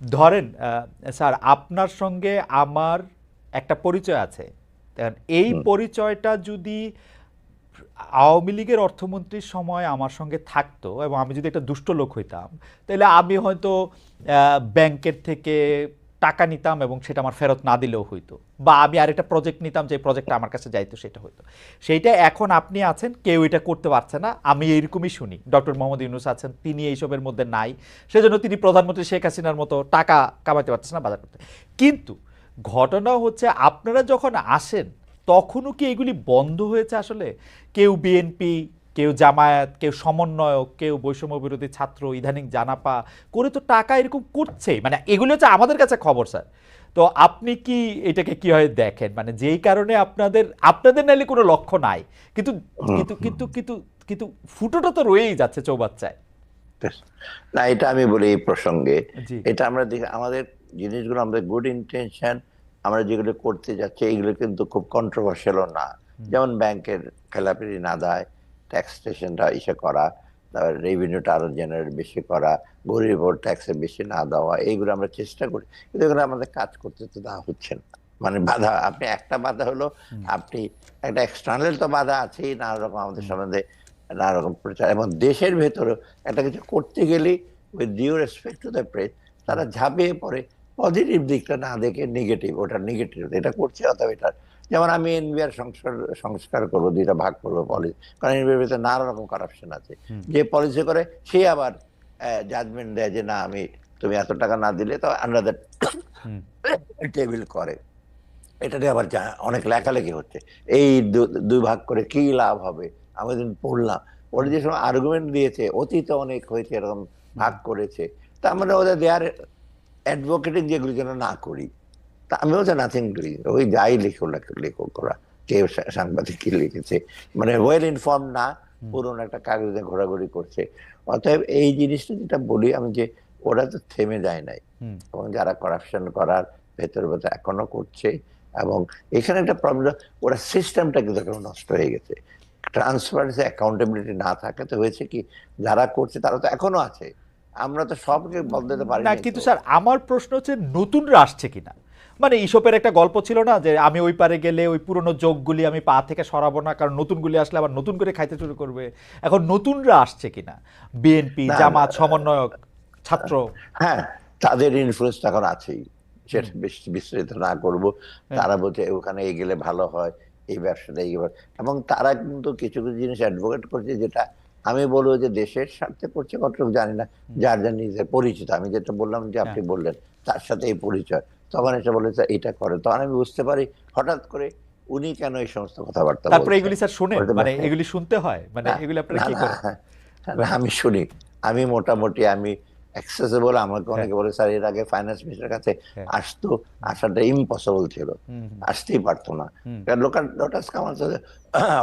ধরেন স্যার আপনার সঙ্গে আমার একটা পরিচয় আছে। এই পরিচয়টা যদি আওয়ামী লীগের অর্থমন্ত্রীর সময় আমার সঙ্গে থাকতো এবং আমি যদি একটা দুষ্ট লোক হইতাম তাহলে আমি হয়তো ব্যাংকের থেকে টাকা নিতাম এবং সেটা আমার ফেরত না দিলেও হইতো। বা আমি আরেকটা প্রজেক্ট নিতাম, যে প্রজেক্টটা আমার কাছে যাইতো সেটা হইতো। সেইটা এখন আপনি আছেন, কেউ এটা করতে পারছে না। আমি এইরকমই শুনি। ডক্টর মোহাম্মদ ইউনুস আছেন, তিনি এইসবের মধ্যে নাই। সেজন্য তিনি প্রধানমন্ত্রী শেখ হাসিনার মতো টাকা কামাতে পারছেন না বাজার করতে। কিন্তু ঘটনা হচ্ছে, আপনারা যখন আসেন, তখনও কি এগুলি বন্ধ হয়েছে আসলে? কেউ বিএনপি কেউ জামায়াত কেউ সমন্বয়ক কেউ বৈষম্য বিরোধী ছাত্র ইদানিং জানাপা করে তো টাকা এরকম করছেই মানে এগুলো হচ্ছে আমাদের কাছে খবর স্যার। তো আপনি কি এটাকে কীভাবে দেখেন? মানে যেই কারণে আপনাদের আপনাদের নাইলে কোনো লক্ষ্য নাই। কিন্তু কিন্তু কিন্তু কিন্তু কিন্তু ফুটোটা তো রয়েই যাচ্ছে চৌবাচ্চায়। না এটা আমি বলি এই প্রসঙ্গে। এটা আমরা দেখি আমাদের জিনিসগুলো আমাদের গুড ইন্টেনশন আমরা যেগুলো করতে যাচ্ছি এগুলো কিন্তু খুব কন্ট্রোভার্সিয়ালও না। যেমন ব্যাংকের খেলাপিরি না দেয় ট্যাক্স স্টেশনটা ইসে করা তারপর রেভিনিউটা আরও জেনারেট বেশি করা গরিব ট্যাক্সে বেশি না দেওয়া এইগুলো আমরা চেষ্টা করি। কিন্তু এগুলো আমাদের কাজ করতে তো দেওয়া হচ্ছে না। মানে বাধা আপনি একটা বাধা হলো আপনি একটা এক্সটার্নাল তো বাধা আছেই নানা রকম আমাদের সম্বন্ধে নানা রকম প্রচার এবং দেশের ভেতরে একটা কিছু করতে গেলে with due respect to the press তারা ঝাঁপিয়ে পড়ে পজিটিভ দিকটা না দেখে নেগেটিভ ওটা নেগেটিভ এটা করছে অথবা এটা যেমন আমি এনবিআর সংস্কার সংস্কার করব দুইটা ভাগ করব পলিসি কারণ এনবিআর ভিতরে নানা রকম কারাপশন আছে। যে পলিসি করে সে আবার জাজমেন্ট দেয় যে না আমি তুমি এত টাকা না দিলে তো আন্ডার টেবিল করে। এটা নিয়ে আবার অনেক লেখালেখি হচ্ছে। এই দুই ভাগ করে কি লাভ হবে? আমি দিন পড়লাম। ওরা যে সময় আর্গুমেন্ট দিয়েছে অতীতে অনেক হয়েছে এরকম ভাগ করেছে। তার মানে ওদের দেয়ার অ্যাডভোকেটিং যেগুলো যেন না করি। তা আমি ওদের নাথিং ডুই ওই যাই লেখো লেখো- লেখক ওরা সা- সাংবাদিক কি লিখেছে। মানে ওয়েল ইনফর্ম না পুরোনো একটা কাগজে ঘোরাঘুরি করছে। অতএব এই জিনিসটা যেটা বলি আমি যে ওরা তো থেমে যায় নাই। এবং যারা করাপশন করার ভেতর ভেতর এখনও করছে এবং এখানে একটা প্রবলেম ওরা সিস্টেমটা কিন্তু এখন নষ্ট হয়ে গেছে। ট্রান্সপারেন্সি অ্যাকাউন্টেবিলিটি না থাকে তো হয়েছে কি যারা করছে তারা তো এখনও আছে। আমরা তো সবকে বদলাতে পারি না কিন্তু স্যার আমার প্রশ্ন হচ্ছে নতুনরা আসছে কিনা? মানে ইসপের একটা গল্প ছিল না যে আমি ওই পারে গেলে ওই পুরনো যোগগুলি আমি পা থেকে সরাবো না কারণ নতুনগুলি আসলে আবার নতুন করে খাইতে শুরু করবে। এখন নতুনরা আসছে কিনা? বিএনপি জামাত সমন্বয়ক ছাত্র? হ্যাঁ তাদের ইনফ্লুয়েন্স এখন আছেই। সেটা বেশি বিস্তৃত না করব। তারা বলছে ওখানে গেলে ভালো হয় এই ব্যবসাটা এই। এবং তারা কিন্তু কিছু কিছু জিনিস অ্যাডভোকেট করছে যেটা আমি বলব যে দেশের স্বার্থে করছে কতটুকু জানি না। যার যার নিজের পরিচিত। আমি যেটা বললাম যে আপনি বললেন তার সাথে এই পরিচয়। তখন এসে বলেছে এটা করে। তখন আমি বুঝতে পারি হঠাৎ করে উনি কেন এই সমস্ত কথাবার্তা তারপরে। এগুলি স্যার বলতে মানে এগুলি শুনতে হয় মানে এগুলি আপনারা কি করেন? না, আমি শুনি। আমি মোটামুটি আমি অ্যাক্সেসেবল আমাকে অনেকে বলে স্যার এর আগে ফাইন্যান্স মিনিস্টার কাছে হ্যাঁ। আসতো আসাটা ইম্পসিবল ছিল। আসতেই পারতো না। কারণ লোকাল লোটাস কামাল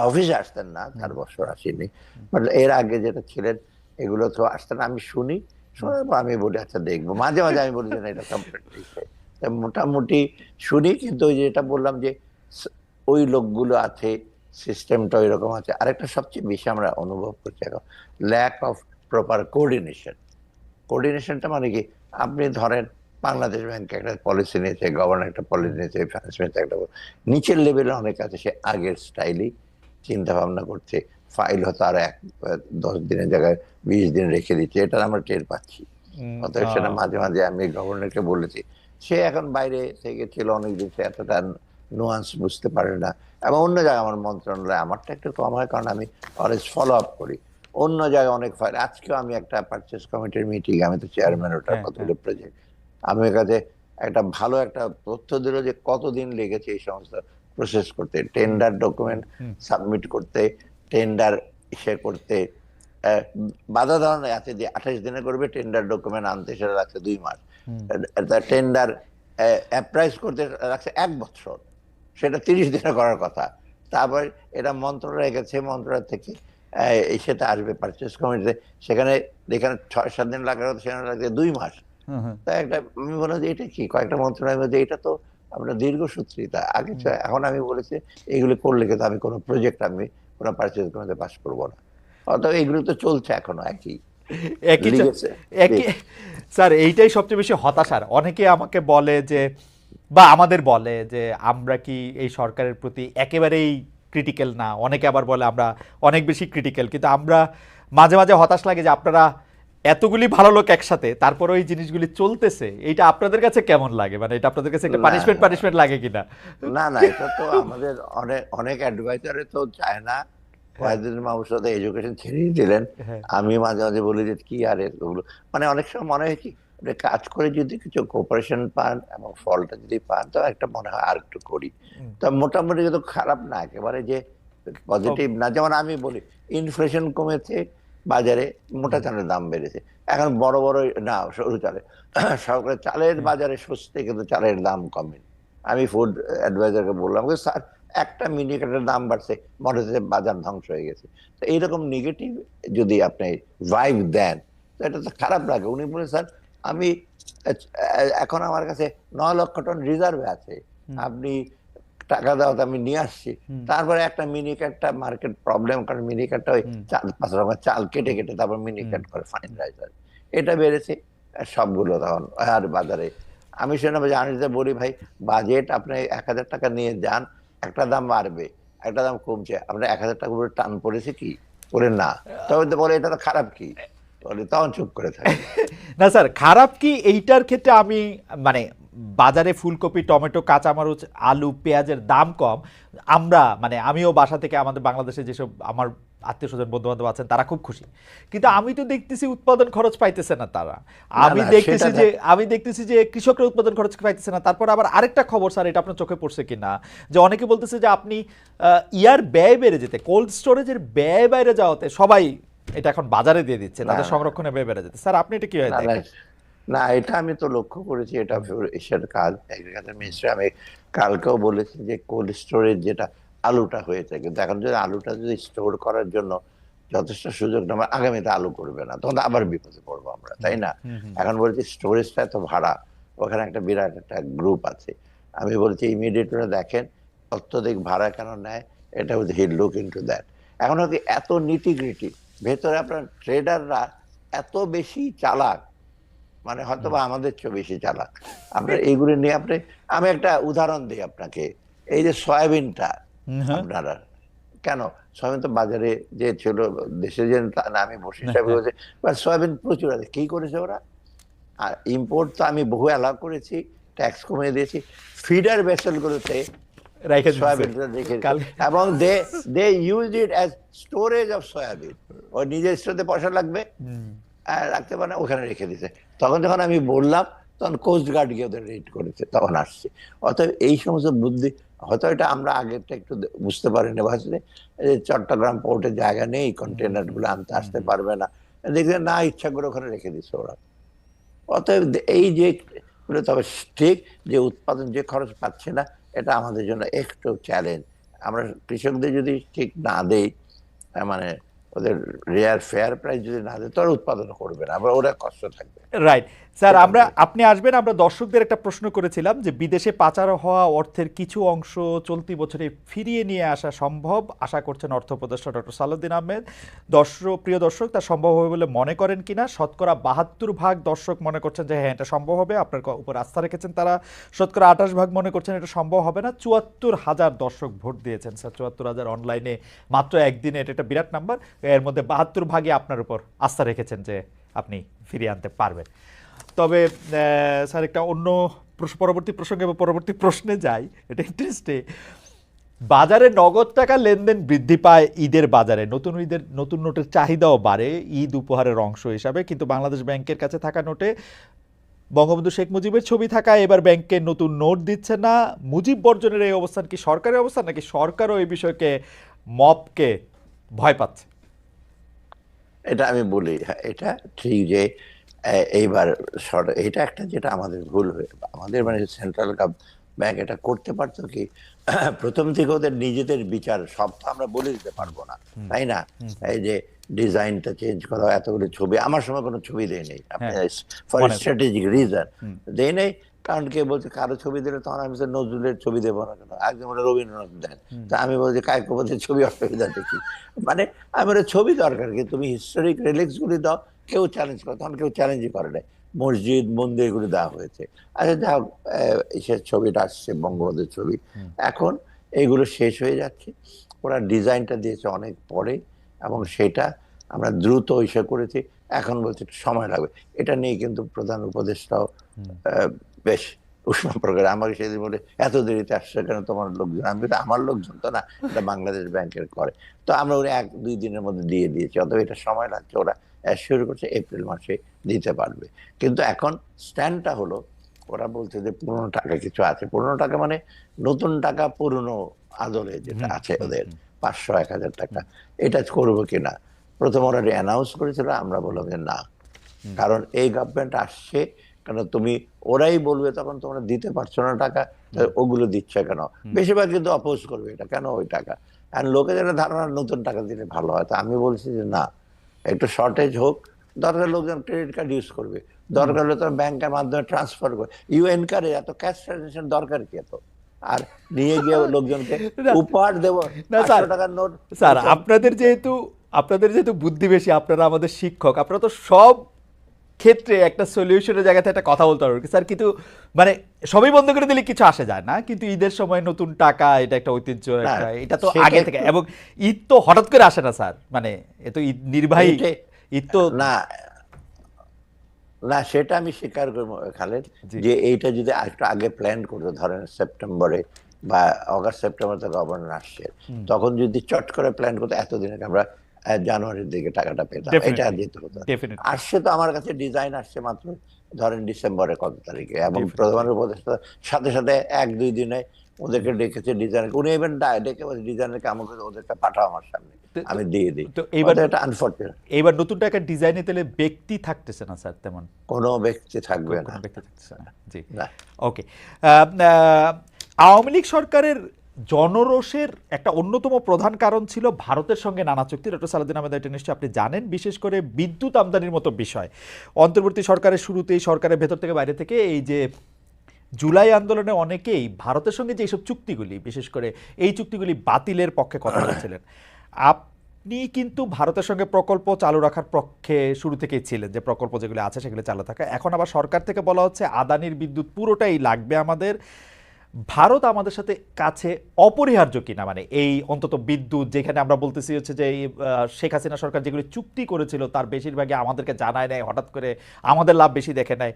অফিসে আসতেন না চার বছর আসেনি। বাট এর আগে যেটা ছিলেন এগুলো তো আসতেন আমি শুনি শোনার পর আমি বলি আচ্ছা দেখব। মাঝে মাঝে আমি বলি যে না, এটা কমপ্লিটলি মোটামুটি শুনি কিন্তু ওই যেটা বললাম যে ওই লোকগুলো আছে সিস্টেমটা ওই রকম আছে। আরেকটা সবচেয়ে বেশি আমরা অনুভব করছি এখন ল্যাক অফ প্রপার কোঅর্ডিনেশন কোঅর্ডিনেশনটা মানে কি? আপনি ধরেন বাংলাদেশ ব্যাংক একটা পলিসি নিয়েছে গভর্নর একটা পলিসি নিয়েছে ফাইন্যান্স মিনিস্টার একটা। নিচের লেভেলে অনেক আছে সে আগের স্টাইলই চিন্তা ভাবনা করছে। ফাইল হয়তো আর এক দশ দিনের জায়গায় বিশ দিন রেখে দিচ্ছে এটা আমরা টের পাচ্ছি। অতএব সেটা মাঝে মাঝে আমি গভর্নরকে বলেছি সে এখন বাইরে থেকে ছিল অনেকদিন সে এতটা নোয়ান্স বুঝতে পারে না। এবং অন্য জায়গায় আমার মন্ত্রণালয় আমারটা একটু কম হয় কারণ আমি অলওয়েজ ফলো আপ করি। অন্য জায়গায় অনেক ফাইল আজকেও আমি একটা পারচেস কমিটির মিটিং আমি তো চেয়ারম্যান ওটা হ্যাঁ, কতগুলো প্রজেক্ট আমি ওর কাছে একটা ভালো একটা তথ্য দিল যে কতদিন লেগেছে এই সমস্ত প্রসেস করতে। টেন্ডার ডকুমেন্ট সাবমিট করতে টেন্ডার ইসে করতে আহ, বাধা ধরনের আছে যে আঠাশ দিনে করবে টেন্ডার ডকুমেন্ট আনতে সেটা লাগছে দুই মাস। টেন্ডার অ্যাপ্রাইজ করতে লাগছে এক বছর। সেটা তিরিশ দিনে করার কথা। তারপর এটা মন্ত্রণালয়ে গেছে মন্ত্রণালয় থেকে সেটা আসবে পারচেস কমিটিতে সেখানে যেখানে ছয় সাত দিন লাগার কথা সেখানে লাগছে দুই মাস। হুম, হুম। তা একটা আমি বললাম যে এটা কি? কয়েকটা মন্ত্রণালয়ের মধ্যে এটা তো আপনার দীর্ঘসূত্রী তা আগে এখন আমি বলেছি এগুলো করলে কিন্তু আমি কোনো প্রজেক্ট আমি কোনো পারচেস কমিটিতে পাস করব না। অত এগুলো তো চলছে এখনও একই। একই একই স্যার এইটাই সবচেয়ে বেশি হতাশার অনেকে আমাকে বলে যে বা আমাদের বলে যে আমরা কি এই সরকারের প্রতি একেবারেই ক্রিটিক্যাল না? অনেকে আবার বলে আমরা অনেক বেশি ক্রিটিক্যাল কিন্তু আমরা মাঝে মাঝে হতাশ লাগে যে আপনারা এতগুলি ভালো লোক একসাথে তারপরে ওই জিনিসগুলি চলতেছে। এইটা আপনাদের কাছে কেমন লাগে? মানে এটা আপনাদের কাছে একটা পানিশমেন্ট পানিশমেন্ট লাগে কিনা? না না এটা তো আমাদের অনেক অনেক অ্যাডভাইজারে তো চায় না। সাথে এডুকেশন ছেড়েই দিলেন। হ্যাঁ। আমি মাঝে মাঝে বলি যে কি আর এগুলো মানে অনেক সময় মনে হয় কি কাজ করে যদি কিছু কোপারেশন পান এবং ফলটা যদি পান তো একটা মনে হয় আর একটু করি। তো মোটামুটি কিন্তু খারাপ না একেবারে যে পজিটিভ না। যেমন আমি বলি ইনফ্লেশন কমেছে বাজারে মোটা চালের দাম বেড়েছে। এখন বড় বড় না সরু চালে। সরকারের চালের বাজারে সস্তে কিন্তু চালের দাম কমে। আমি ফুড অ্যাডভাইজারকে বললাম স্যার একটা মিনিকেটের দাম বাড়ছে মনে হচ্ছে বাজার ধ্বংস হয়ে গেছে। তো এইরকম নেগেটিভ যদি আপনি ভাইব দেন তো এটা তো খারাপ লাগে। উনি বলে স্যার আমি এখন আমার কাছে নয় লক্ষ টন রিজার্ভে আছে। আপনি টাকা দাও আমি নিয়ে আসছি। তারপরে একটা মিনিকেটটা মার্কেট প্রবলেম কারণ মিনিকেটটা ওই। চাল পাঁচ রকমের চাল কেটে কেটে তারপর মিনিকেট করে ফাইন রাইজার এটা বেড়েছে সবগুলো তখন আর বাজারে। আমি শুনে জানিতে বলি ভাই বাজেট আপনি এক হাজার টাকা নিয়ে যান একটা দাম বাড়বে, একটা দাম কমছে। আপনার এক হাজার টাকা করে টান পড়েছে কি? বলেন না। তবে তো বলে, এটা তো খারাপ কি? বলে, তখন চুপ করে থাকে। না স্যার, খারাপ কি? এইটার ক্ষেত্রে আমি মানে বাজারে ফুলকপি, টমেটো, কাঁচামরিচ, আলু, পেঁয়াজের দাম কম। আমরা মানে আমিও বাসা থেকে আমাদের বাংলাদেশে যেসব আমার আত্মীয় স্বজন বন্ধু বান্ধব আছেন তারা খুব খুশি। কিন্তু আমি তো দেখতেছি উৎপাদন খরচ পাইতেছে না তারা। আমি দেখতেছি যে আমি দেখতেছি যে কৃষকরা উৎপাদন খরচ পাইতেছে না। তারপর আবার আরেকটা খবর স্যার এটা আপনার চোখে পড়ছে কিনা? যে অনেকে বলতেছে যে আপনি ইয়ার ব্যয় বেড়ে যেতে কোল্ড স্টোরেজের ব্যয় বাইরে যাওয়াতে সবাই এটা এখন বাজারে দিয়ে দিচ্ছে তাদের। সংরক্ষণে ব্যয় বেড়ে যেতে। স্যার আপনি এটা কি হয় না এটা আমি তো লক্ষ্য করেছি এটা এশিয়ার কাজ এগ্রিকালচার মিনিস্ট্রি আমি কালকেও বলেছি যে কোল্ড স্টোরেজ যেটা আলুটা হয়েছে কিন্তু এখন যদি আলুটা যদি স্টোর করার জন্য যথেষ্ট সুযোগ না হয়, আগামীতে আলু করবে না। তখন আবার বিপদে পড়ব আমরা তাই না। এখন বলছি স্টোরেজটা এত ভাড়া ওখানে একটা বিরাট একটা গ্রুপ আছে। আমি বলছি ইমিডিয়েট ওরা দেখেন অত্যধিক ভাড়া কেন নেয়? এটা হিল লুক ইন্টু দ্যাট এখন হচ্ছে এত নিটিগ্রিটি ভেতরে আপনার ট্রেডাররা এত বেশি চালাক মানে হয়তো বা আমাদের চেয়ে বেশি চালাক। আপনার এইগুলি নিয়ে আপনি আমি একটা উদাহরণ দিই আপনাকে। এই যে সয়াবিনটা হ্যাঁ। আপনারা। কেন? সয়াবিন তো বাজারে যে ছিল দেশে যে আমি বসে হ্যাঁ, হিসাবে বলছি সয়াবিন প্রচুর আছে। কি করেছে ওরা? আর ইম্পোর্ট তো আমি বহু অ্যালাউ করেছি ট্যাক্স কমিয়ে দিয়েছি। ফিডার ভেসেলগুলোতে এবং they they use it as storage of soybean ওই নিজের স্টোরে পয়সা লাগবে রাখতে পারে ওখানে রেখে দিতে তখন যখন আমি বললাম তখন কোস্ট গার্ড গিয়ে ওদের রেড করেছে তখন আসছে। অতএব এই সমস্ত বুদ্ধি হয়তো এটা আমরা আগেরটা একটু বুঝতে পারিনি ভাবছি যে চট্টগ্রাম পোর্টে জায়গা নেই কন্টেনারগুলো আনতে আসতে পারবে না। দেখবে না ইচ্ছা করে ওখানে রেখে দিচ্ছে ওরা। অতএব এই যে তবে ঠিক যে উৎপাদন যে খরচ পাচ্ছে না এটা আমাদের জন্য একটু চ্যালেঞ্জ আমরা কৃষকদের যদি ঠিক না দেই মানে ওদের রেয়ার ফেয়ার প্রাইস যদি না দেয় তো উৎপাদন করবে না। আবার ওরা কষ্ট থাকবে। রাইট স্যার আমরা আপনি আসবেন আমরা দর্শকদের একটা প্রশ্ন করেছিলাম যে বিদেশে পাচার হওয়া অর্থের কিছু অংশ চলতি বছরে ফিরিয়ে নিয়ে আসা সম্ভব? আশা করছেন অর্থ উপদেষ্টা ডক্টর সালাউদ্দিন আহমেদ। দর্শক প্রিয় দর্শক তা সম্ভব হবে বলে মনে করেন কিনা? শতকরা বাহাত্তর ভাগ দর্শক মনে করছেন যে হ্যাঁ এটা সম্ভব হবে। আপনার উপর আস্থা রেখেছেন তারা। শতকরা আঠাশ ভাগ মনে করছেন এটা সম্ভব হবে না। চুয়াত্তর হাজার দর্শক ভোট দিয়েছেন স্যার। চুয়াত্তর হাজার অনলাইনে মাত্র একদিনে এটা একটা বিরাট নাম্বার। এর মধ্যে বাহাত্তর ভাগই আপনার উপর আস্থা রেখেছেন যে আপনি ফিরিয়ে আনতে পারবেন। তবে স্যার একটা অন্য পরবর্তী প্রসঙ্গে বা পরবর্তী প্রশ্নে যাই। এটা ইন্টারেস্টে বাজারে নগদ টাকা লেনদেন বৃদ্ধি পায় ঈদের বাজারে। নতুন ঈদের নতুন নোটের চাহিদাও বাড়ে। ঈদ উপহারের অংশ হিসাবে কিন্তু বাংলাদেশ ব্যাংকের কাছে থাকা নোটে বঙ্গবন্ধু শেখ মুজিবের ছবি থাকায় এবার ব্যাংকে নতুন নোট দিচ্ছে না। মুজিব বর্জনের এই অবস্থান কি সরকারের অবস্থান নাকি সরকারও এই বিষয়কে মপকে ভয় পাচ্ছে? এটা আমি বলি হ্যাঁ, এটা ঠিক যে এইবার এটা একটা যেটা আমাদের ভুল হয়ে আমাদের মানে সেন্ট্রাল ব্যাংক এটা করতে পারতো কি প্রথম থেকে ওদের নিজেদের বিচার সব তো আমরা বলে দিতে পারব না তাই না? এই যে ডিজাইনটা চেঞ্জ করা এতগুলো ছবি আমার সময় কোনো ছবি দেয় নেই ফর স্ট্র্যাটেজিক রিজন দেয় নেই কারণ কে বলছে কারও ছবি দিলে তখন আমি নজরুলের ছবি দেবো না কেন? একদম বলে রবীন্দ্রনাথ দেন। তা আমি বলছি কায়কোপথের ছবি অসুবিধা দেখি মানে আমার ছবি দরকার কি? তুমি হিস্টোরিক রিলিক্স গুলি দাও কেউ চ্যালেঞ্জ করে তখন কেউ চ্যালেঞ্জই করে নাই। মসজিদ মন্দির এগুলো দেওয়া হয়েছে। আচ্ছা যা হোক, ইসের ছবিটা আসছে বঙ্গবন্ধুর ছবি। এখন এইগুলো শেষ হয়ে যাচ্ছে। ওরা ডিজাইনটা দিয়েছে অনেক পরে এবং সেটা আমরা দ্রুত ইসে করেছি। এখন বলছে একটু সময় লাগবে। এটা নিয়ে কিন্তু প্রধান উপদেষ্টাও বেশ উষ্ণ প্রকার আমাকে সেদিন বলে এত দেরিতে আসছে কেন তোমার লোকজন? আমি আমার লোকজন তো না এটা বাংলাদেশ ব্যাংকের করে। তো আমরা ওরা এক দুই দিনের মধ্যে দিয়ে দিয়েছি অতএব এটা সময় লাগছে ওরা শুরু করছে এপ্রিল মাসে দিতে পারবে। কিন্তু এখন স্ট্যান্ডটা হলো ওরা বলছে যে পুরনো টাকা কিছু আছে। পুরনো টাকা মানে নতুন টাকা পুরনো আদলে যেটা আছে ওদের পাঁচশো এক হাজার টাকা। এটা করব কিনা? প্রথম ওরা অ্যানাউন্স করেছিল আমরা বললাম যে না। কারণ এই গভর্নমেন্ট আসছে কেন তুমি ওরাই বলবে তখন তোমরা দিতে পারছ না টাকা ওগুলো দিচ্ছে কেন? বেশিরভাগ কিন্তু অপোজ করবে এটা। কেন ওই টাকা? আর লোকেদের ধারণা নতুন টাকা দিলে ভালো হয়। তো আমি বলছি যে না। একটু শর্টেজ হোক দরকার লোকজন ক্রেডিট কার্ড ইউজ করবে দরকার হলে তো ব্যাংকের মাধ্যমে ট্রান্সফার করবে ইউ এনকারেজ এত ক্যাশ ট্রানজেকশন দরকার কি এত আর নিয়ে গিয়ে লোকজনকে উপহার দেবো। টাকার নোট স্যার আপনাদের যেহেতু আপনাদের যেহেতু বুদ্ধি বেশি আপনারা আমাদের শিক্ষক আপনারা তো সব ক্ষেত্রে একটা সলিউশনের জায়গাতে একটা কথা বলতে পারবেন স্যার কিন্তু মানে সবই বন্ধ করে দিলে কিছু আসে যায় না। কিন্তু ঈদের সময় নতুন টাকা এটা একটা ঐতিহ্য একটা এটা তো আগে থেকে। এবং ঈদ তো হঠাৎ করে আসে না স্যার। মানে এ তো ঈদ নির্বাহী। ঈদ তো না না সেটা আমি স্বীকার করব খালেদ যে এইটা যদি একটু আগে প্ল্যান করতো ধরেন সেপ্টেম্বরে বা অগাস্ট সেপ্টেম্বর তো গভর্নর আসছে। তখন যদি চট করে প্ল্যান করতো এতদিন আগে আমরা জানুয়ারির দিকে টাকাটা পেতাম এটা যেতে হতো আসছে তো আমার কাছে ডিজাইন আসছে মাত্র ধরেন ডিসেম্বরের কত তারিখে। এবং. প্রধান উপদেষ্টা সাথে সাথে এক দুই দিনে ওদেরকে ডেকেছে ডিজাইন উনি ইভেন ডেকে বলছে ডিজাইনারকে আমাকে ওদেরকে পাঠাও আমার সামনে। আমি দিয়ে দিই। তো এইবার- এটা আনফর্চুনেট এইবার নতুন টাকার ডিজাইনে তাহলে ব্যক্তি থাকতেছে না স্যার তেমন? কোনো ব্যক্তি থাকবে না। ব্যক্তি থাকতেছে না। জি। ওকে আওয়ামী লীগ সরকারের জনরোষের একটা অন্যতম প্রধান কারণ ছিল ভারতের সঙ্গে নানা চুক্তি। ডক্টর সালাদিন আহমেদ, এটা নিশ্চয়ই আপনি জানেন, বিশেষ করে বিদ্যুৎ আমদানির মতো বিষয়। অন্তর্বর্তী সরকারের শুরুতেই, সরকারের ভেতর থেকে বাইরে থেকে এই যে জুলাই আন্দোলনে অনেকেই ভারতের সঙ্গে যে এইসব চুক্তিগুলি, বিশেষ করে এই চুক্তিগুলি বাতিলের পক্ষে কথা বলেছিলেন। আপনি কিন্তু ভারতের সঙ্গে প্রকল্প চালু রাখার পক্ষে শুরু থেকেই ছিলেন, যে প্রকল্প যেগুলো আছে সেগুলো চালু থাকা। এখন আবার সরকার থেকে বলা হচ্ছে, আদানির বিদ্যুৎ পুরোটাই লাগবে আমাদের। ভারত আমাদের সাথে কাছে অপরিহার্য কিনা? মানে এই অন্তত বিদ্যুৎ, যেখানে আমরা বলতেছি হচ্ছে যে শেখ হাসিনা সরকার যেগুলি চুক্তি করেছিল, তার বেশিরভাগই আমাদেরকে জানায় নেয় হঠাৎ করে আমাদের লাভ বেশি দেখে নেয়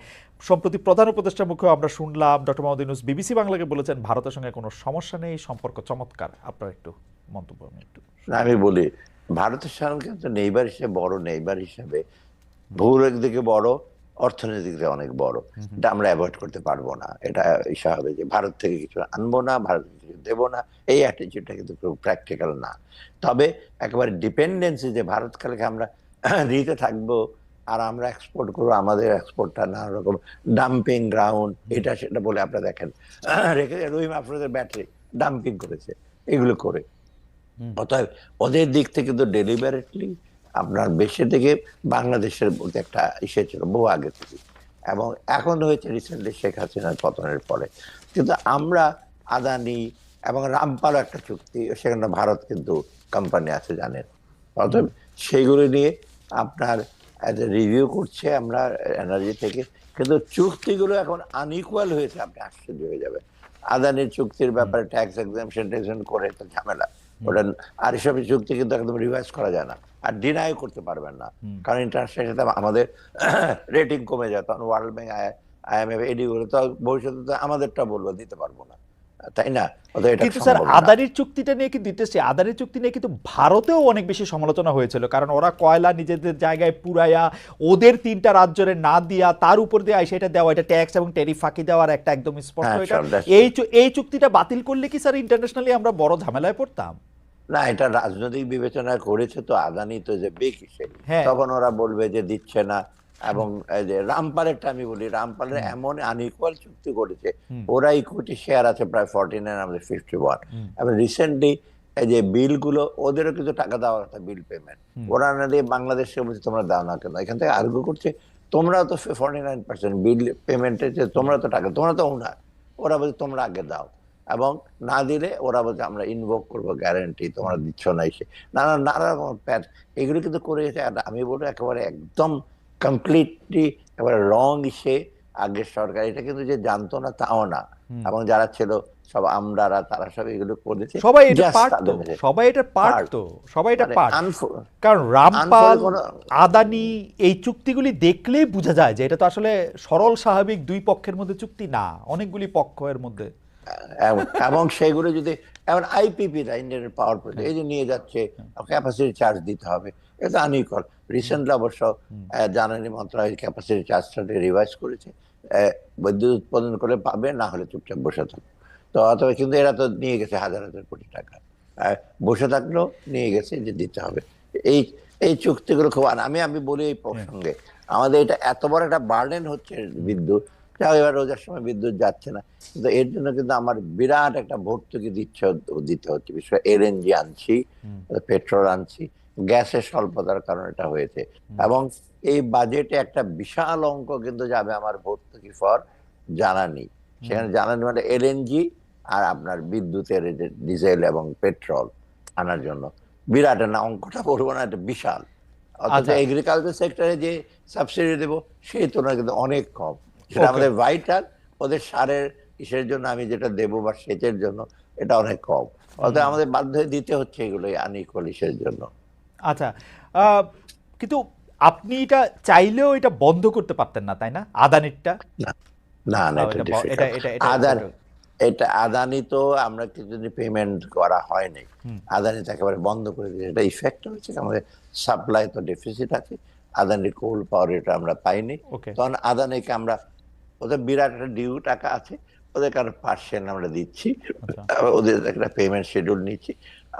সম্প্রতি প্রধান উপদেষ্টার মুখেও আমরা শুনলাম, ডক্টর মোহাম্মদ ইউনুস বিবিসি বাংলাকে বলেছেন, ভারতের সঙ্গে কোনো সমস্যা নেই, সম্পর্ক চমৎকার। আপনার একটু মন্তব্য একটু আমি বলি, ভারতের সঙ্গে কিন্তু নেইবার হিসেবে, বড় নেইবার হিসেবে ভৌগোলিক দিকে বড় অর্থনৈতিক দিকে অনেক বড়। এটা আমরা অ্যাভয়েড করতে পারব না। এটা ইসা হবে যে ভারত থেকে কিছু আনব না ভারত থেকে কিছু দেবো না। এই অ্যাটিচিউডটা কিন্তু খুব প্র্যাকটিক্যাল না। তবে একেবারে ডিপেন্ডেন্সি যে ভারত কালকে আমরা নিতে থাকব আর আমরা এক্সপোর্ট করব আমাদের এক্সপোর্টটা নানা রকম ডাম্পিং গ্রাউন্ড এটা সেটা বলে আপনারা দেখেন। রেখে রহিম আফরোজের ব্যাটারি ডাম্পিং করেছে। এগুলো করে। অতএব ওদের দিক থেকে তো ডেলিভারেটলি আপনার বেশি থেকে বাংলাদেশের মধ্যে একটা ইসে ছিল বহু আগে থেকে। এবং এখন হয়েছে রিসেন্টলি শেখ হাসিনার পতনের পরে। কিন্তু আমরা আদানি এবং রামপাল একটা চুক্তি সেখানে ভারত কিন্তু কোম্পানি আছে জানেন। অতএব সেইগুলো নিয়ে আপনার রিভিউ করছে আমরা এনার্জি থেকে। কিন্তু চুক্তিগুলো এখন আনইকুয়াল হয়েছে আপনি আশ্চর্য হয়ে যাবেন। আদানির চুক্তির ব্যাপারে ট্যাক্স এক্সামশন টেকশন করে তো ঝামেলা। ওটা আর এসব চুক্তি কিন্তু একদম রিভাইজ করা যায় না। আর ডিনাই করতে পারবেন না। কারণ ইন্টারন্যাশনাল সাথে আমাদের রেটিং কমে যায় তখন ওয়ার্ল্ড ব্যাংক আইএমএফ এডিগুলো তো ভবিষ্যতে তো আমাদেরটা বলব দিতে পারব না। তাই না? কিন্তু স্যার আদানির চুক্তিটা নিয়ে কিন্তু দিতেছি? আদানির চুক্তি নিয়ে কিন্তু ভারতেও অনেক বেশি সমালোচনা হয়েছিল। কারণ ওরা কয়লা নিজেদের জায়গায় পুরাইয়া ওদের তিনটা রাজ্যের না দিয়া তার উপর দিয়ে সেটা দেওয়া এটা ট্যাক্স এবং ট্যারিফ ফাঁকি দেওয়ার একটা একদম স্পষ্ট হ্যাঁ, এটা। এই এই চুক্তিটা বাতিল করলে কি স্যার ইন্টারন্যাশনালি আমরা বড় ঝামেলায় পড়তাম? না এটা রাজনৈতিক বিবেচনা করেছে তো আদানি তো যে বেকিসে হ্যাঁ। তখন ওরা বলবে যে দিচ্ছে না। এবং রামপালেরটা আমি বলি রামপালের এমন আনইকুয়াল চুক্তি করেছে ওরা ইকুইটি শেয়ার আছে প্রায় ফর্টি নাইন আমাদের ফিফটি ওয়ান এবং রিসেন্টলি এই যে বিলগুলো ওদেরও কিছু টাকা দেওয়ার কথা বিল পেমেন্ট ওরা না দিয়ে বাংলাদেশে বলছে তোমরা দাও না কেন? এখান থেকে আর্গু করছে তোমরা তো ফর্টি নাইন পার্সেন্ট বিল পেমেন্টের যে তোমরা তো টাকা তোমরা তো ওনার ওরা বলছে তোমরা আগে দাও। এবং না দিলে ওরা বলছে আমরা ইনভোক করব গ্যারেন্টি তোমরা দিচ্ছ না। এসে নানা নানা রকম প্যাচ এগুলো কিন্তু করে আমি বলব একেবারে একদম কমপ্লিটলি একেবারে রং সে আগের সরকার এটা কিন্তু যে জানতো না তাও না। এবং যারা ছিল সব আমরারা তারা সব এগুলো করেছে। সবাই এটা পারতো সবাই এটা পারতো সবাই এটা মানে পারত। কারণ রামপাল আদানি এই চুক্তিগুলি দেখলেই বোঝা যায় যে এটা তো আসলে সরল স্বাভাবিক দুই পক্ষের মধ্যে চুক্তি না অনেকগুলি পক্ষ এর মধ্যে। এবং- সেগুলো যদি এমন আইপিপি রা ইন্ডিয়ান পাওয়ার প্রজেক্ট এই যে নিয়ে যাচ্ছে ক্যাপাসিটি চার্জ দিতে হবে এটা আনইকল রিসেন্টলি অবশ্য জ্বালানি মন্ত্রণালয় ক্যাপাসিটি চার্জটাকে রিভাইজ করেছে বিদ্যুৎ উৎপাদন করে পাবে না হলে চুপচাপ বসে থাকবে। তো অথবা কিন্তু এরা তো নিয়ে গেছে হাজার হাজার কোটি টাকা। বসে থাকলেও নিয়ে গেছে যে দিতে হবে। এই এই চুক্তিগুলো খুব আমি আমি বলি এই প্রসঙ্গে আমাদের এটা এত বড় একটা বার্ডেন হচ্ছে বিদ্যুৎ এবার রোজার সময় বিদ্যুৎ যাচ্ছে না। কিন্তু এর জন্য কিন্তু আমার বিরাট একটা ভর্তুকি দিচ্ছে দিতে হচ্ছে। বিশেষ করে এলএনজি আনছি পেট্রোল আনছি। গ্যাসের স্বল্পতার কারণে এটা হয়েছে। এবং এই বাজেটে একটা বিশাল অঙ্ক কিন্তু যাবে আমার ভর্তুকি ফর জ্বালানি। সেখানে জ্বালানি মানে এলএনজি আর আপনার বিদ্যুতের ডিজেল এবং পেট্রোল আনার জন্য। বিরাট না অঙ্কটা বলব না এটা বিশাল। অথচ আচ্ছা। এগ্রিকালচার সেক্টরে যে সাবসিডি দেবো সেই তুলনায় কিন্তু অনেক কম। সেটা আমাদের ভাইটাল ওদের সারের ইসের জন্য আমি যেটা দেবো বা সেচের জন্য এটা অনেক কম। অতএব আমাদের বাধ্য হয়ে দিতে হচ্ছে এগুলো আনইকুয়াল ইসের জন্য। আচ্ছা কিন্তু আপনি এটা চাইলেও এটা বন্ধ করতে পারতেন না তাই না? আদানিরটা? না না এটা আদানি এটা- আদানি তো আমরা কিছুদিন পেমেন্ট করা হয়নি। আদানি তো একেবারে বন্ধ করে দিয়েছে। এটা ইফেক্ট হয়েছে আমাদের সাপ্লাই তো ডেফিসিট আছে আদানি কোল পাওয়ার এটা আমরা পাইনি. তখন আদানিকে আমরা ওদের বিরাট একটা ডিউ টাকা আছে ওদের কারও পার্সেন্ট আমরা দিচ্ছি আচ্ছা। ওদের একটা পেমেন্ট শিডিউল নিচ্ছি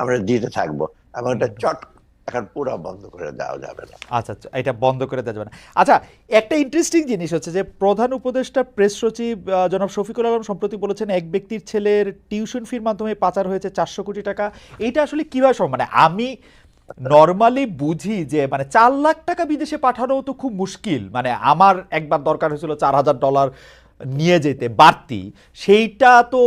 আমরা দিতে থাকব। এবং এটা চট এখন পুরো বন্ধ করে দেওয়া যাবে না। আচ্ছা আচ্ছা এটা বন্ধ করে দেওয়া যাবে না। আচ্ছা একটা ইন্টারেস্টিং জিনিস হচ্ছে যে প্রধান উপদেষ্টা প্রেস সচিব জনাব শফিকুল আলম সম্প্রতি বলেছেন এক ব্যক্তির ছেলের টিউশন ফির মাধ্যমে পাচার হয়েছে চারশো কোটি টাকা। এইটা আসলে কীভাবে সম্ভব? মানে আমি নর্মালি বুঝি যে মানে চার লাখ টাকা বিদেশে পাঠানো তো খুব মুশকিল। মানে আমার একবার দরকার হয়েছিল চার হাজার ডলার নিয়ে যেতে বাড়তি। সেইটা তো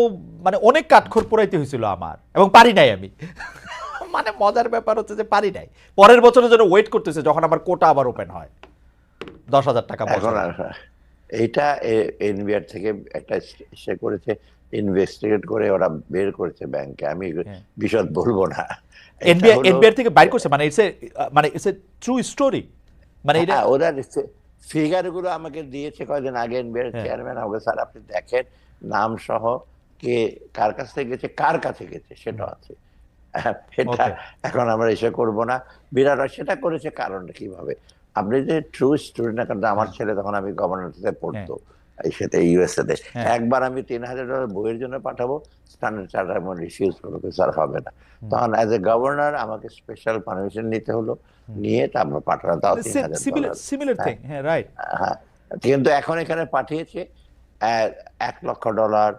মানে অনেক কাঠখড় পোড়াইতে হয়েছিল আমার এবং পারি নাই আমি। মানে মজার ব্যাপার হচ্ছে যে পারি নাই। পরের বছরের জন্য ওয়েট করতেছে যখন আমার কোটা আবার ওপেন হয়। দশ হাজার টাকা এখন এইটা এনবিআর থেকে একটা সে করেছে ইনভেস্টিগেট করে ওরা বের করেছে ব্যাংকে আমি হ্যাঁ। বিশদ বলব না। এটা এনবিআই থেকে বাইর করছে মানে ইটস মানে ইটস এ ট্রু স্টোরি মানে এটা হ্যাঁ, ওরা ফিগারগুলো আমাকে দিয়েছে কয়দিন আগে এনবিআর হ্যাঁ। চেয়ারম্যান আমাকে স্যার আপনি দেখেন নাম সহ কে কার কাছ থেকে গেছে কার কাছে গেছে সেটা আছে। হ্যাঁ, এটা এখন আমরা এসে করব না। বিরাট সেটা করেছে কারণটা কীভাবে? আপনি যে ট্রু স্টুডেন্ট এখন আমার ছেলে তখন আমি গভর্নমেন্টে পড়তো। এই সাথে ইউএসএ তে হ্যাঁ। একবার আমি তিন হাজার ডলার বইয়ের জন্য পাঠাবো স্ট্যান্ডার্ড চার্টার আমি রিফিউজ করব স্যার হবে না। তখন অ্যাজ এ গভর্নর আমাকে স্পেশাল পারমিশন নিতে হলো নিয়ে তারপর পাঠানো তাও তিন হাজার হ্যাঁ। রাইট হ্যাঁ কিন্তু এখন এখানে পাঠিয়েছে এক লক্ষ ডলার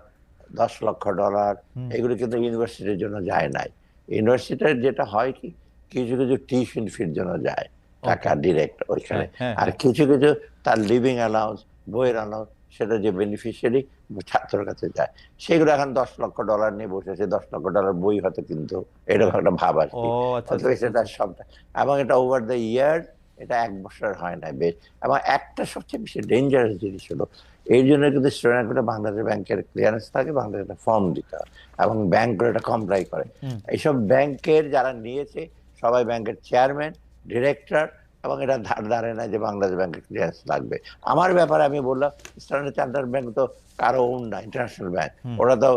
দশ লক্ষ ডলার এগুলো কিন্তু ইউনিভার্সিটির জন্য যায় নাই। ইউনিভার্সিটির যেটা হয় কি কিছু কিছু টিউশন ফির জন্য যায় টাকা ডিরেক্ট ওইখানে। হ্যাঁ, হ্যাঁ, আর কিছু কিছু তার লিভিং অ্যালাউন্স বইয়ের অ্যালাউন্স সেটা যে বেনিফিশিয়ারি ছাত্রের কাছে যায়। সেগুলো এখন দশ লক্ষ ডলার নিয়ে বসেছে দশ লক্ষ ডলার বই হয়তো কিন্তু এরকম একটা ভাব কি আচ্ছা অথবা সেটা সবটা এবং এটা ওভার দ্য ইয়ার এটা এক বছর হয় না বেশ। এবং একটা সবচেয়ে বেশি ডেঞ্জারাস জিনিস হলো এই জন্য কিন্তু স্টুডেন্টগুলো বাংলাদেশ ব্যাংকের ক্লিয়ারেন্স থাকে বাংলাদেশ একটা ফর্ম দিতে হয়। এবং ব্যাংকগুলো এটা কমপ্লাই করে। এইসব ব্যাংকের যারা নিয়েছে সবাই ব্যাংকের চেয়ারম্যান ডিরেক্টর এবং এটা ধার ধারে না যে বাংলাদেশ ব্যাংকের ক্লিয়ারেন্স লাগবে। আমার ব্যাপারে আমি বললাম স্ট্যান্ডার্ড চার্টার্ড ব্যাংক তো কারও ওন না ইন্টারন্যাশনাল ব্যাংক ওরা তো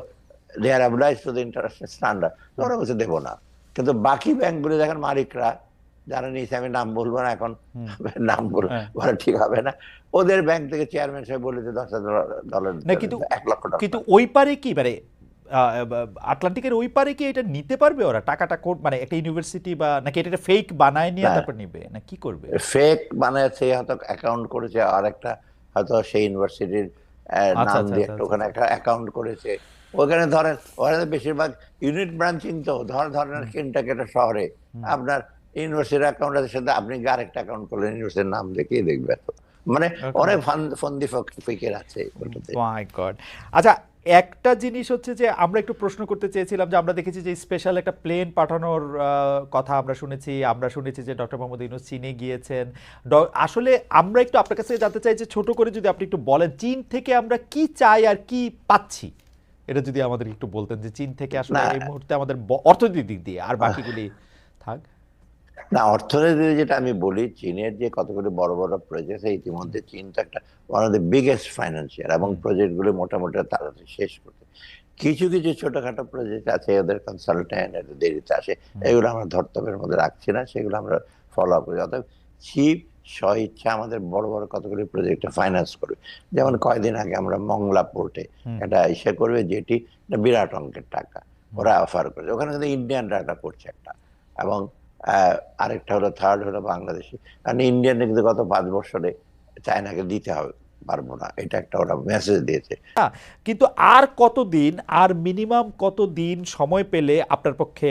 they are to the international standard ওরা বলছে দেবো না। কিন্তু বাকি ব্যাংকগুলো দেখেন মালিকরা যারা নিয়েছে আমি নাম বলব না এখন নাম বলব হ্যাঁ। বলা ঠিক হবে না। ওদের ব্যাংক থেকে চেয়ারম্যান সাহেব বলেছে দশ হাজার ডলার কিন্তু এক লক্ষ কিন্তু ওই পারে কি মানে আহ, আটলান্টিকের ওই পারে কি এটা নিতে পারবে ওরা? টাকাটা মানে একটা ইউনিভার্সিটি বা নাকি এটা ফেক বানায় নিয়ে তারপর নিবে? না কি করবে? ফেক বানাচ্ছে হয়তো অ্যাকাউন্ট করেছে আর একটা হয়তো সেই ইউনিভার্সিটির আচ্ছা, নাম আচ্ছা, দিয়ে আচ্ছা, ওখানে একটা অ্যাকাউন্ট করেছে। ওখানে ধরেন ওখানে বেশিরভাগ ইউনিট ব্রাঞ্চিং তো। ধর ধরেন কিনটাকে একটা শহরে আপনার ইউনিভার্সিটির অ্যাকাউন্ট আছে সেটা আপনি আরেকটা অ্যাকাউন্ট করলেন ইউনিভার্সিটির নাম দেখেই দেখবে তো। মানে অনেক ফন্দি ফক- ফিকির আছে মাই গড আচ্ছা একটা জিনিস হচ্ছে যে আমরা একটু প্রশ্ন করতে চেয়েছিলাম যে আমরা দেখেছি যে স্পেশাল একটা প্লেন পাঠানোর কথা আমরা শুনেছি। আমরা শুনেছি যে ডক্টর মোহাম্মদ ইউনুস চীনে গিয়েছেন। আসলে আমরা একটু আপনার কাছে জানতে চাই যে ছোট করে যদি আপনি একটু বলেন চীন থেকে আমরা কি চাই আর কি পাচ্ছি? এটা যদি আমাদের একটু বলতেন যে চীন থেকে আসলে এই মুহূর্তে আমাদের অর্থনৈতিক দিক দিয়ে আর বাকিগুলি থাক। না অর্থনীতি যেটা আমি বলি চীনের যে কতগুলি বড় বড় প্রজেক্ট ইতিমধ্যে চীন তো একটা one of the biggest financial এবং প্রজেক্টগুলো মোটামুটি তাড়াতাড়ি শেষ করতে। কিছু কিছু ছোটখাটো প্রজেক্ট আছে ওদের কনসালটেন্ট একটু দেরিতে আসে এগুলো আমরা ধর্তব্যের মধ্যে রাখছি না সেগুলো আমরা ফলো আপ করি। অর্থাৎ চিপ স্ব ইচ্ছা আমাদের বড় বড় কতগুলি প্রজেক্টে ফাইন্যান্স করবে। যেমন কয়দিন আগে আমরা মংলা পোর্টে একটা ইসে করবে যেটি বিরাট অঙ্কের টাকা। ওরা অফার করেছে। ওখানে কিন্তু ইন্ডিয়ান ডাটা পড়ছে একটা। এবং আরেকটা হলো থার্ড হলো বাংলাদেশি। কারণ ইন্ডিয়ান কিন্তু গত পাঁচ বছরে চায়নাকে দিতে হবে, পারব না। এটা একটা ওরা মেসেজ দিয়েছে। কিন্তু আর কতদিন, আর মিনিমাম কতদিন সময় পেলে আপনার পক্ষে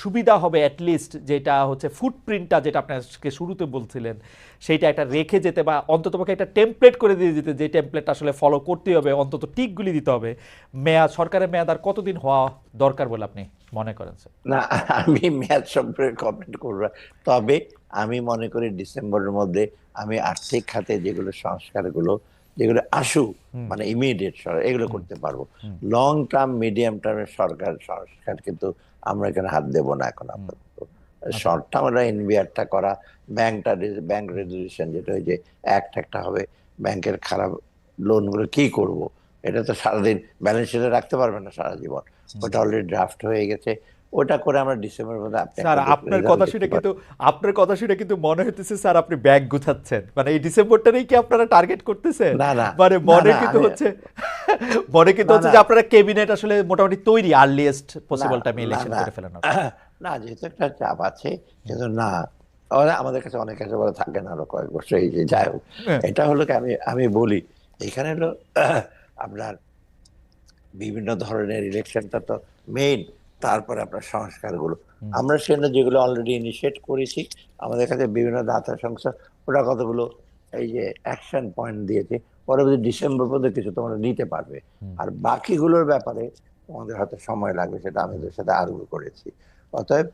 সুবিধা হবে অ্যাটলিস্ট যেটা হচ্ছে ফুটপ্রিন্টটা যেটা আপনাকে শুরুতে বলছিলেন, সেইটা একটা রেখে যেতে বা অন্তত পক্ষে একটা টেমপ্লেট করে দিয়ে যেতে যে টেমপ্লেট আসলে ফলো করতেই হবে, অন্তত টিকগুলি দিতে হবে। মেয়াদ, সরকারের মেয়াদ আর কতদিন হওয়া দরকার বলে আপনি? মনে করেন না আমি ম্যাথ সম্পর্কে কমেন্ট করব। তবে আমি মনে করি ডিসেম্বরের মধ্যে আমি আর্থিক খাতে যেগুলো সংস্কারগুলো যেগুলো আসুক মানে ইমিডিয়েট সরকার এগুলো করতে পারব। লং টার্ম মিডিয়াম টার্মের সরকার সংস্কার কিন্তু আমরা এখানে হাত দেবো না এখন আপাতত। শর্ট টার্ম আমরা এনবিআরটা করা ব্যাংকটা ব্যাংক রেজলিউশন যেটা ওই যে অ্যাক্ট একটা হবে ব্যাংকের খারাপ লোনগুলো কি করব? এটা তো সারাদিন ব্যালেন্স শিটে রাখতে পারবে না সারা জীবন। ওটা অলরেডি ড্রাফট হয়ে গেছে। ওটা করে আমরা ডিসেম্বরের মধ্যে আপনি স্যার আপনার কথা শুনে কিন্তু আপনার কথা শুনে কিন্তু মনে হইতেছে স্যার আপনি ব্যাগ গুছাচ্ছেন। মানে এই ডিসেম্বরটারই কি আপনারা টার্গেট করতেছেন? না, না, মানে মনে কিন্তু হচ্ছে মনে কিন্তু হচ্ছে যে আপনারা ক্যাবিনেট আসলে মোটামুটি তৈরি আর্লিয়েস্ট পসিবল টাইমে ইলেকশন। করে ফেলেন না যেহেতু একটা চাপ আছে কিন্তু না। আমাদের কাছে অনেক কাছে বলে থাকে না আরও কয়েক বছর এই যে যাই হোক। হ্যাঁ। এটা হলো কি আমি আমি বলি এখানে হলো আপনার বিভিন্ন ধরনের ইলেকশনটা তো মেইন তারপরে আপনার সংস্কারগুলো। আমরা সেখানে যেগুলো অলরেডি ইনিশিয়েট করেছি আমাদের কাছে বিভিন্ন দাতা সংস্থা ওরা কতগুলো এই যে অ্যাকশন পয়েন্ট দিয়েছে পরবর্তী ডিসেম্বর পর্যন্ত কিছু তোমরা নিতে পারবে। আর বাকিগুলোর ব্যাপারে তোমাদের হয়তো সময় লাগবে সেটা আমাদের সাথে আরোগ্য করেছি। অতএব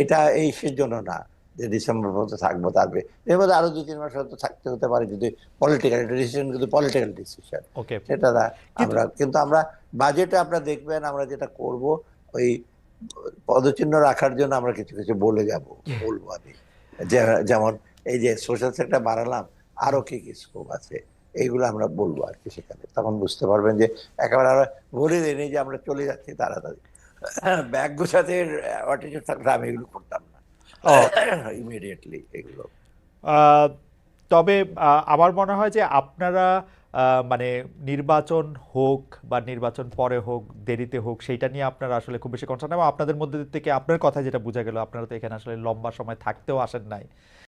এটা এই সেজন্য না। ডিসেম্বর পর্যন্ত থাকব তারপরে এর মধ্যে আরও দুই তিন মাস হয়তো থাকতে হতে পারে যদি পলিটিক্যাল ডিসিশন কিন্তু পলিটিক্যাল ডিসিশন ওকে সেটা না আমরা কিন্তু আমরা বাজেটে আপনারা দেখবেন আমরা যেটা করব ওই পদচিহ্ন রাখার জন্য আমরা কিছু কিছু বলে যাব বলব আমি। যে- যেমন এই যে সোশ্যাল সেক্টর বাড়ালাম আরও কি কি স্কোপ আছে এইগুলো আমরা বলব আর কি সেখানে। তখন বুঝতে পারবেন যে একেবারে আমরা বলে দিই যে আমরা চলে যাচ্ছি তাড়াতাড়ি। ব্যাগ গোছাতে অটিটিউড থাকলে আমি এগুলো করতাম না। ইমিডিয়েটলি এগুলো তবে আমার মনে হয় যে আপনারা মানে নির্বাচন হোক বা নির্বাচন পরে হোক, দেরিতে হোক, সেইটা নিয়ে আপনারা আসলে খুব বেশি কনসার্ন এবং আপনাদের মধ্যে থেকে আপনার কথা যেটা বোঝা গেল, আপনারা তো এখানে আসলে লম্বা সময় থাকতেও আসেন নাই।